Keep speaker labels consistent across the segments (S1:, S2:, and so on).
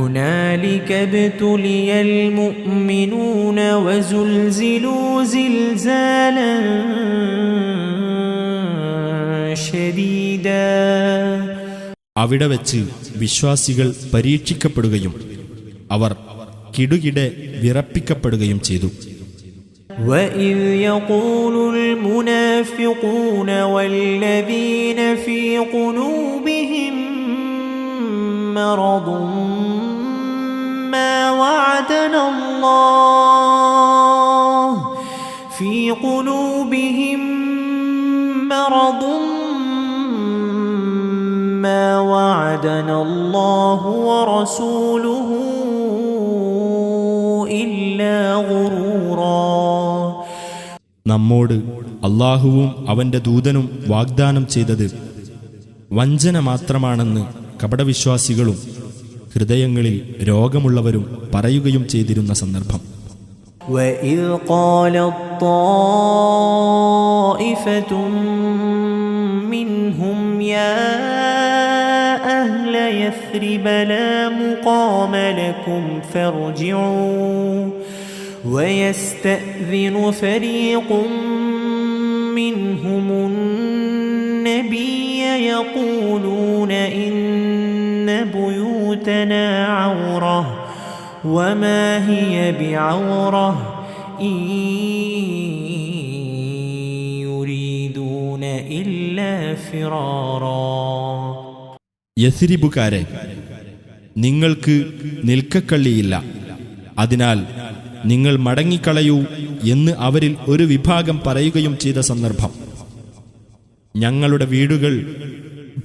S1: هنالك ابتلي المؤمنون وزلزلوا زلزالا شديدا
S2: അവിടെ വെച്ച് വിശ്വാസികൾ പരീക്ഷിക്കപ്പെടുകയും അവർ കിടുകിടെ വിറപ്പിക്കപ്പെടുകയും ചെയ്തു
S1: وإذ يقول المنافقون والذين في قلوبهم مرض ما وعدنا الله في قلوبهم مرض ما وعدنا الله ورسوله إلا غرورا
S2: നമ്മോട് അള്ളാഹുവും അവന്റെ ദൂതനും വാഗ്ദാനം ചെയ്തത് വഞ്ചന മാത്രമാണെന്ന് കപടവിശ്വാസികളും ഹൃദയങ്ങളിൽ രോഗമുള്ളവരും പറയുകയും ചെയ്തിരുന്ന സന്ദർഭം
S1: وإذ قالت طائفة منهم يا أهل يثرب لا مقام لكم فارجعوا ويستأذن فريق منهم النبي يقولون إن بيوتنا عورة وما هي بعورة إن يريدون إلا فرارا
S2: യഥിരിബുകാരെ നിങ്ങൾക്ക് നിൽക്കക്കള്ളിയില്ല അതിനാൽ നിങ്ങൾ മടങ്ങിക്കളയൂ എന്ന് അവരിൽ ഒരു വിഭാഗം പറയുകയും ചെയ്ത സന്ദർഭം ഞങ്ങളുടെ വീടുകൾ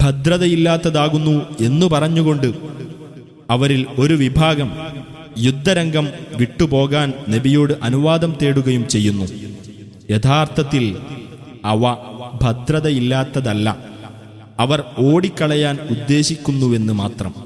S2: ഭദ്രതയില്ലാത്തതാകുന്നു എന്നു പറഞ്ഞുകൊണ്ട് അവരിൽ ഒരു വിഭാഗം യുദ്ധരംഗം വിട്ടുപോകാൻ നബിയോട് അനുവാദം തേടുകയും ചെയ്യുന്നു. യഥാർത്ഥത്തിൽ അവ ഭദ്രതയില്ലാത്തതല്ല. അവർ ഓടിക്കളയാൻ ഉദ്ദേശിക്കുന്നുവെന്ന് മാത്രം.